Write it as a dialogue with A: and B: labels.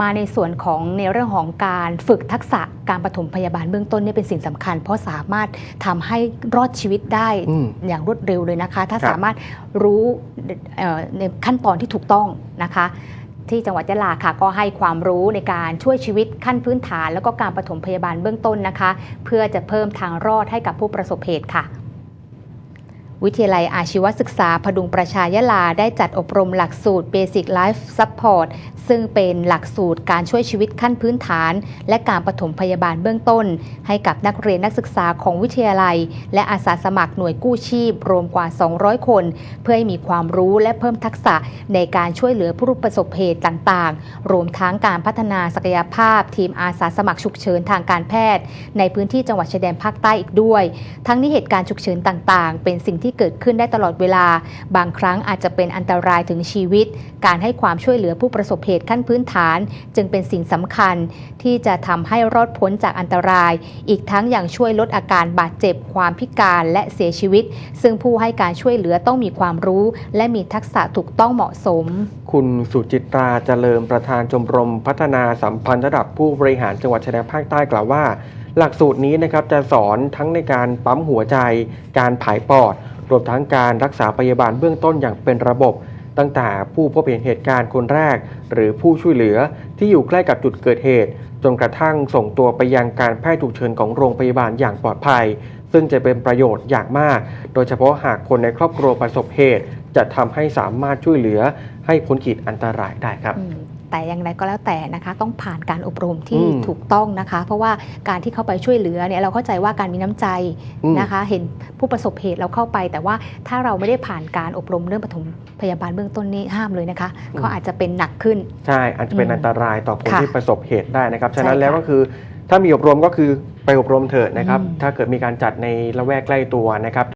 A: มาในส่วนของในเรื่องของการฝึกทักษะการปฐมพยาบาลเบื้องต้นเนี่ยเป็นสิ่งสำคัญ เพราะสามารถทำให้รอดชีวิตได้
B: อืม
A: อย่างรวดเร็วเลยนะคะ ถ้า
B: ครับ
A: สามารถรู้เอ่อในขั้นตอนที่ถูกต้องนะคะที่จังหวัดยะลาค่ะก็ให้ความรู้ในการช่วยชีวิตขั้นพื้นฐาน แล้วก็การปฐมพยาบาลเบื้องต้นนะคะ เพื่อจะเพิ่มทางรอดให้กับผู้ประสบเหตุค่ะ วิทยาลัยอาชีวศึกษาพดุงประชายลาได้จัดอบรมหลักสูตร Basic Life Support ซึ่งเป็นหลักสูตรการช่วยชีวิตขั้นพื้นฐาน และการปฐมพยาบาลเบื้องต้น ให้กับนักเรียนนักศึกษาของวิทยาลัย และอาสาสมัครหน่วยกู้ชีพ รวมกว่า 200 คน เพื่อให้มีความรู้และเพิ่มทักษะในการช่วยเหลือผู้ประสบเหตุต่างๆ รวมทั้งการพัฒนาศักยภาพ ทีมอาสาสมัครฉุกเฉินทางการแพทย์ ในพื้นที่จังหวัดชายแดนภาคใต้อีกด้วย ทั้งนี้เหตุการณ์ฉุกเฉินต่างๆ เป็นสิ่งที่เกิดขึ้นได้ตลอดเวลา บางครั้งอาจจะเป็นอันตรายถึงชีวิต การให้ความช่วยเหลือผู้ประสบเหตุขั้นพื้นฐาน จึงเป็นสิ่งสำคัญ ที่จะทำให้รอดพ้นจากอันตราย อีกทั้งยังช่วยลดอาการบาดเจ็บ ความพิการและเสียชีวิต ซึ่งผู้ให้การช่วยเหลือต้องมีความรู้ และมีทักษะถูกต้องเหมาะสม
B: คุณสุจิตราเจริญประธานชมรมพัฒนาสัมพันธ์ระดับผู้บริหารจังหวัดชายแดนภาคใต้กล่าวว่าหลักสูตรนี้นะครับจะสอนทั้งในการปั๊มหัวใจ การผายปอด รวมทั้งการรักษาพยาบาลเบื้องต้นอย่างเป็นระบบ ตั้งแต่ผู้พบเห็นเหตุการณ์คนแรก หรือผู้ช่วยเหลือที่อยู่ใกล้กับจุดเกิดเหตุ จนกระทั่งส่งตัวไปยังการแพทย์ฉุกเฉินของโรงพยาบาลอย่างปลอดภัย ซึ่งจะเป็นประโยชน์อย่างมาก โดยเฉพาะหากคนในครอบครัวประสบเหตุ จะทำให้สามารถช่วยเหลือให้พ้นขีดอันตรายได้ครับ
A: แต่อย่างไรก็แล้วแต่นะคะต้องผ่านการอบรมที่
B: อืม
A: ถูกต้องนะคะ เพราะว่าการที่เข้าไปช่วยเหลือเนี่ยเราเข้าใจว่าการมีน้ำใจ
B: อืม
A: นะคะ เห็นผู้ประสบเหตุเราเข้าไป แต่ว่าถ้าเราไม่ได้ผ่านการอบรมเรื่องปฐมพยาบาลเบื้องต้นนี้ห้ามเลยนะคะเขาอาจจะเป็นหนักขึ้น
B: ใช่อาจจะเป็น
A: อืม
B: อันตรายต่อคน
A: ค่ะ
B: ที่ประสบเหตุได้นะครับฉะนั้น
A: ใช่ค่ะ
B: แล้วก็คือถ้ามีอบรมก็คือไปอบรมเถิดนะครับ
A: อืม
B: ถ้าเกิดมีการจัดในละแวกใกล้ตัวนะครับ